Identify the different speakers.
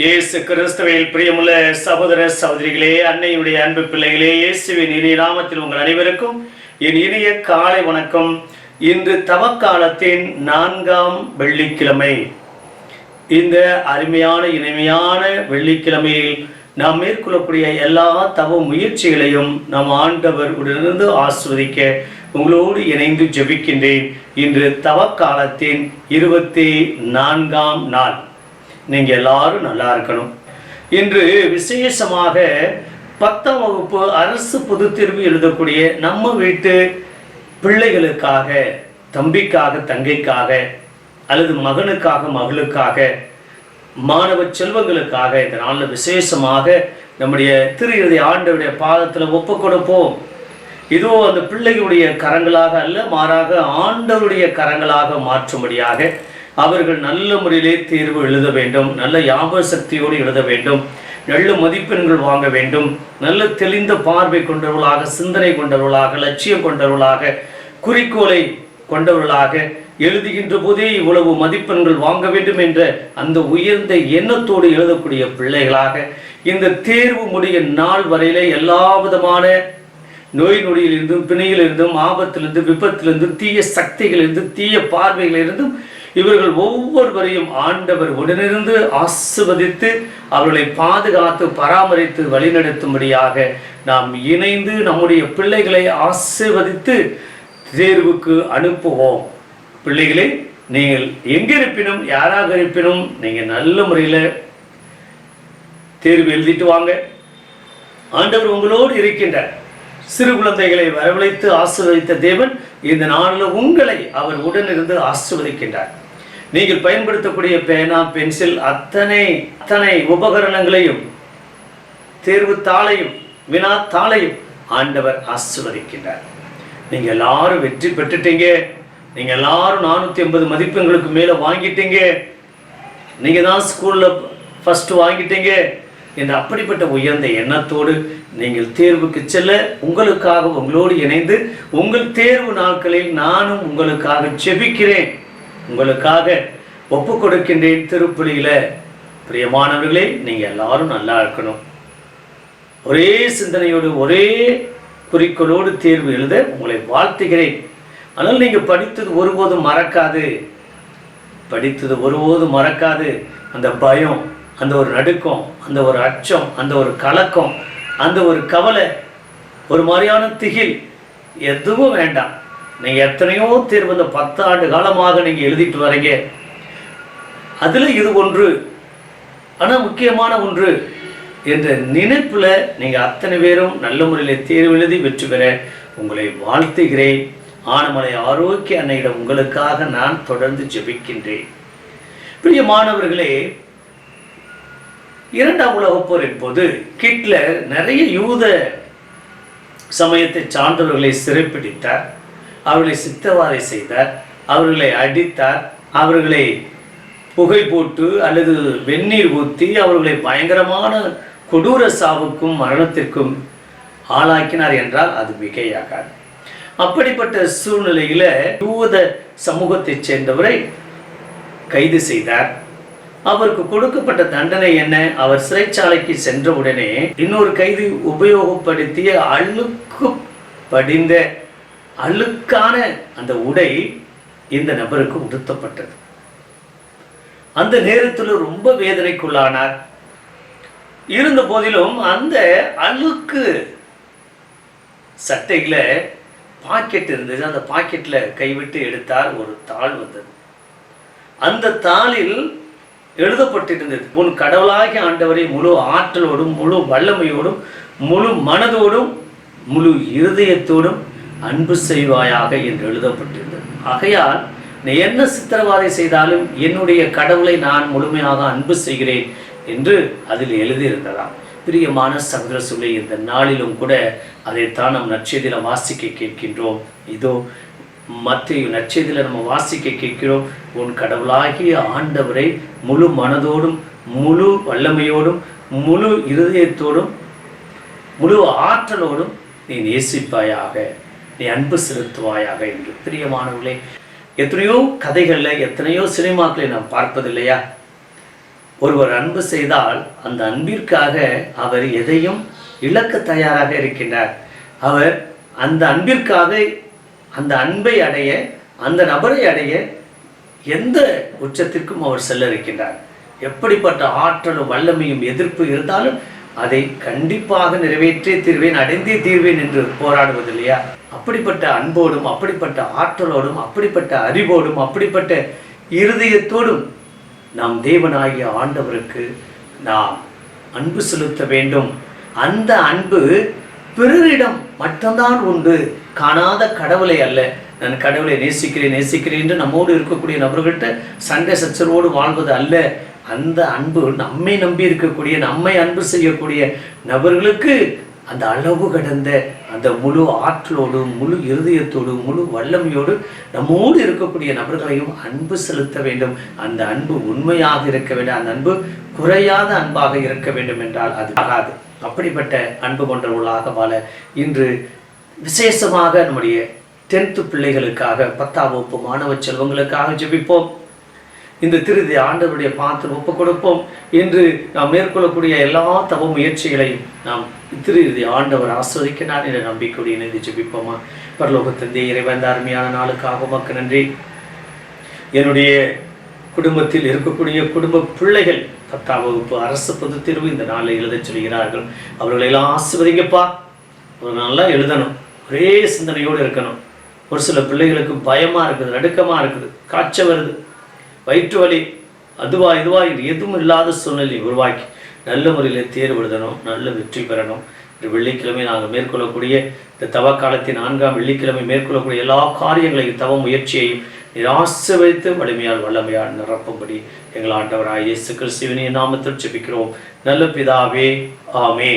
Speaker 1: இயேசு கிறிஸ்துவையில் பிரியமுள்ள சகோதர சகோதரிகளே அன்னையுடைய அன்பு பிள்ளைகளே இயேசுவின் இனிய நாமத்தில் உங்கள் அனைவருக்கும் என் இனிய காலை வணக்கம். இன்று தவக்காலத்தின் நான்காம் வெள்ளிக்கிழமை. இந்த அருமையான இனிமையான வெள்ளிக்கிழமையில் நாம் மேற்கொள்ளக்கூடிய எல்லா தவ முயற்சிகளையும் நம் ஆண்டவர் உடனிருந்து ஆஸ்வதிக்க உங்களோடு இணைந்து ஜெபிக்கின்றேன். இன்று தவக்காலத்தின் இருபத்தி நான்காம் நாள். நீங்கள் எல்லாரும் நல்லா இருக்கணும். இன்று விசேஷமாக பத்தாம் வகுப்பு அரசு பொது தேர்வு எழுதக்கூடிய நம்ம வீட்டு பிள்ளைகளுக்காக தம்பிக்காக தங்கைக்காக அல்லது மகனுக்காக மகளுக்காக மாணவ செல்வங்களுக்காக இந்த நாளில் விசேஷமாக நம்முடைய திரு இறுதி ஆண்டவருடைய பாதத்தில் ஒப்பு கொடுப்போம். இதோ அந்த பிள்ளைகளுடைய கரங்களாக அல்ல மாறாக ஆண்டவருடைய கரங்களாக மாற்றும்படியாக அவர்கள் நல்ல முறையிலே தேர்வு எழுத வேண்டும் நல்ல ஞாபக சக்தியோடு எழுத வேண்டும் நல்ல மதிப்பெண்கள் வாங்க வேண்டும் நல்ல தெளிந்த பார்வை கொண்டவர்களாக சிந்தனை கொண்டவர்களாக லட்சியம் கொண்டவர்களாக குறிக்கோளை கொண்டவர்களாக எழுதுகின்ற போதே இவ்வளவு மதிப்பெண்கள் வாங்க வேண்டும் என்ற அந்த உயர்ந்த எண்ணத்தோடு எழுதக்கூடிய பிள்ளைகளாக இந்த தேர்வு முடிய நாள் வரையிலே எல்லா விதமான நோய் நொடியிலிருந்தும் பிணையிலிருந்தும் ஆபத்திலிருந்து விபத்திலிருந்து தீய சக்திகளிலிருந்து தீய பார்வைகளிலிருந்தும் இவர்கள் ஒவ்வொருவரையும் ஆண்டவர் உடனிருந்து ஆசிர்வதித்து அவர்களை பாதுகாத்து பராமரித்து வழிநடத்தும்படியாக நாம் இணைந்து நம்முடைய பிள்ளைகளை ஆசிர்வதித்து தேர்வுக்கு அனுப்புவோம். பிள்ளைகளே நீங்கள் எங்கே இருப்பினும் யாராக இருப்பினும் நீங்கள் நல்ல முறையில் தேர்வு எழுதிட்டு வாங்க. ஆண்டவர் உங்களோடு இருக்கின்றார் சிறு குழந்தைகளை வரவழைத்து ஆசீர்வதித்த தேவன் இந்த நாளில் உங்களை அவர் உடனிருந்து ஆசீர்வதிக்கின்றார். நீங்கள் பயன்படுத்தக்கூடிய பேனா பென்சில் அத்தனை அத்தனை உபகரணங்களையும் தேர்வு தாளையும் வினா தாளையும் ஆண்டவர் ஆசிர்வதிக்கின்றார். நீங்க எல்லாரும் வெற்றி பெற்றுட்டீங்க. நீங்க எல்லாரும் நானூத்தி ஐம்பது மதிப்பெண்களுக்கு மேல வாங்கிட்டீங்க. நீங்க தான் ஸ்கூல்ல ஃபர்ஸ்ட் வாங்கிட்டீங்க. என்ற அப்படிப்பட்ட உயர்ந்த எண்ணத்தோடு நீங்கள் தேர்வுக்கு செல்ல உங்களுக்காக உங்களோடு இணைந்து உங்கள் தேர்வு நாட்களில் நானும் உங்களுக்காக ஜெபிக்கிறேன். உங்களுக்காக ஒப்பு கொடுக்கின்றேன் திருப்புலியில். பிரியமானவர்களே நீங்கள் எல்லாரும் நல்லா இருக்கணும். ஒரே சிந்தனையோடு ஒரே குறிக்கோளோடு தேர்வு எழுத உங்களை வாழ்த்துகிறேன். ஆனால் நீங்கள் படித்தது ஒருபோதும் மறக்காது. படித்தது ஒருபோதும் மறக்காது. அந்த பயம் அந்த ஒரு நடுக்கம் அந்த ஒரு அச்சம் அந்த ஒரு கலக்கம் அந்த ஒரு கவலை ஒரு மாதிரியான திகில் எதுவும் வேண்டாம். நீங்கள் எத்தனையோ தேர்வு இந்த பத்து ஆண்டு காலமாக நீங்கள் எழுதிட்டு வரீங்க. அதில் இது ஒன்று. ஆனால் முக்கியமான ஒன்று. என்ற நினைப்பில் நீங்கள் அத்தனை பேரும் நல்ல முறையில் தேர்வு எழுதி வெற்றி பெற உங்களை வாழ்த்துகிறேன். ஆனமலை ஆரோக்கிய அன்னையிடம் உங்களுக்காக நான் தொடர்ந்து ஜெபிக்கின்றேன். பிரிய மாணவர்களே இரண்டாம் உலகப் போரின் போது ஹிட்லர் நிறைய யூத சமயத்தை சார்ந்தவர்களை சிறைப்பிடித்தார். அவர்களை சித்தவாதை செய்தார் அவர்களை அடித்தார் அவர்களை புகை போட்டு அல்லது வெந்நீர் ஊற்றி அவர்களை பயங்கரமான கொடூர சாவுக்கும் மரணத்திற்கும் ஆளாக்கினார் என்றால் அது மிகையாகாது. அப்படிப்பட்ட சூழ்நிலையில் யூத சமூகத்தைச் சேர்ந்தவரை கைது செய்தார். அவருக்கு கொடுக்கப்பட்ட தண்டனை என்ன? அவர் சிறைச்சாலைக்கு சென்ற உடனே இன்னொரு கைது உபயோகப்படுத்திய அழுக்கு படிந்த அழுக்கான அந்த உடை இந்த நபருக்கு உடுத்தப்பட்டது. அந்த நேரத்தில் ரொம்ப வேதனைக்குள்ளானார். இருந்த போதிலும் அந்த அழுக்கு சட்டையில் பாக்கெட் இருந்தது. அந்த பாக்கெட்டில் கைவிட்டு எடுத்தார் ஒரு தாள் வந்தது. அந்த தாளில் எழுதப்பட்டிருந்தது உன் கடவுளாகி ஆண்டவரை முழு ஆற்றலோடும் முழு வல்லமையோடும் முழு மனதோடும் முழு இருதயத்தோடும் அன்பு செய்வாயாக என்று எழுதப்பட்டிருந்தது. ஆகையால் நீ என்ன சித்திரவாதை செய்தாலும் என்னுடைய கடவுளை நான் முழுமையாக அன்பு செய்கிறேன் என்று அதில் எழுதியிருந்ததாம். பிரியமான சகோதர சொல்லி இந்த நாளிலும் கூட அதைத்தான் நம் நற்செய்தியில் வாசிக்க கேட்கின்றோம். இதோ மத்திய நற்செய்தியில் நம்ம வாசிக்க கேட்கிறோம். உன் கடவுளாகிய ஆண்டவரை முழு மனதோடும் முழு வல்லமையோடும் முழு இருதயத்தோடும் முழு ஆற்றலோடும் நீ நேசிப்பாயாக. நீ அன்பு செலுத்துவாயாக என்று. பிரியமானவர்களே எத்தனையோ கதைகளில் எத்தனையோ சினிமாக்களை நாம் பார்ப்பதில்லையா? ஒருவர் அன்பு செய்தால் அந்த அன்பிற்காக அவர் எதையும் இழக்க தயாராக இருக்கின்றார். அவர் அந்த அன்பிற்காக அந்த அன்பை அடைய அந்த நபரை அடைய எந்த உச்சத்திற்கும் அவர் செல்ல இருக்கின்றார். எப்படிப்பட்ட ஆற்றலும் வல்லமையும் எதிர்ப்பு இருந்தாலும் அதை கண்டிப்பாக நிறைவேற்றி தீர்வேன் அடைந்தே தீர்வேன் என்று போராடுவது இல்லையா அப்படிப்பட்ட அன்போடும் அப்படிப்பட்ட ஆற்றலோடும் அப்படிப்பட்ட அறிவோடும் அப்படிப்பட்ட இருதயத்தோடும் நாம் தேவனாகிய ஆண்டவருக்கு நாம் அன்பு செலுத்த வேண்டும். அந்த அன்பு பிறரிடம் மட்டும்தான் உண்டு. காணாத கடவுளை அல்ல. நான் கடவுளை நேசிக்கிறேன் நேசிக்கிறேன் என்று நம்மோடு இருக்கக்கூடிய நபர்கள்ட்ட சண்டை சச்சரவோடு வாழ்வது அல்ல. அந்த அன்பு நம்மை நம்பி இருக்கக்கூடிய நம்மை அன்பு செய்யக்கூடிய நபர்களுக்கு அந்த அளவு கடந்த அந்த முழு ஆற்றலோடும் முழு இருதயத்தோடும் முழு வல்லமையோடு நம்மோடு இருக்கக்கூடிய நபர்களையும் அன்பு செலுத்த வேண்டும். அந்த அன்பு உண்மையாக இருக்க வேண்டும். அந்த அன்பு குறையாத அன்பாக இருக்க வேண்டும் என்றால் அது ஆகாது. அப்படிப்பட்ட அன்பு கொண்டவர்களாக வாழ இன்று விசேஷமாக நம்முடைய டென்த்து பிள்ளைகளுக்காக பத்தாம் வகுப்பு மாணவ செல்வங்களுக்காக ஜெபிப்போம். இந்த திருதி ஆண்டவருடைய பாத்திரம் ஒப்புக் கொடுப்போம் என்று நாம் மேற்கொள்ளக்கூடிய எல்லா தவ முயற்சிகளையும் நாம் திருதி ஆண்டவர் ஆஸ்வதிக்கிறார் என்ற நம்பிக்கையோடு இணைந்து ஜெபிப்போமா? பரலோகத்தந்தை இறைவந்த அருமையான நாளுக்காக உமக்கு நன்றி. என்னுடைய குடும்பத்தில் இருக்கக்கூடிய குடும்ப பிள்ளைகள் பத்தாம் வகுப்பு அரசு பொது தேர்வு இந்த நாளில் எழுதச் சொல்கிறார்கள். அவர்களை எல்லாம் ஆசிர்வதிங்கப்பா. அவர்கள் நல்லா எழுதணும். ஒரே சிந்தனையோடு இருக்கணும். ஒரு சில பிள்ளைகளுக்கு பயமாக இருக்குது நடுக்கமாக இருக்குது. காய்ச்சல் வருது. வயிற்று வலி அதுவா இதுவா இது எதுவும் இல்லாத சூழ்நிலையை உருவாக்கி நல்ல முறையில் தேர்வு நல்ல வெற்றி பெறணும் வெள்ளிக்கிழமை நாங்கள் மேற்கொள்ளக்கூடிய இந்த தவ காலத்தின் நான்காம் வெள்ளிக்கிழமை மேற்கொள்ளக்கூடிய எல்லா காரியங்களையும் தவ முயற்சியையும் நிராசை வைத்து வலிமையால் வல்லமையால் நிரப்பும்படி எங்கள் ஆண்டவராக இயேசு கிறிஸ்துவின் நாமத்தில் ஜெபிக்கிறோம். நல்ல பிதாவே ஆமே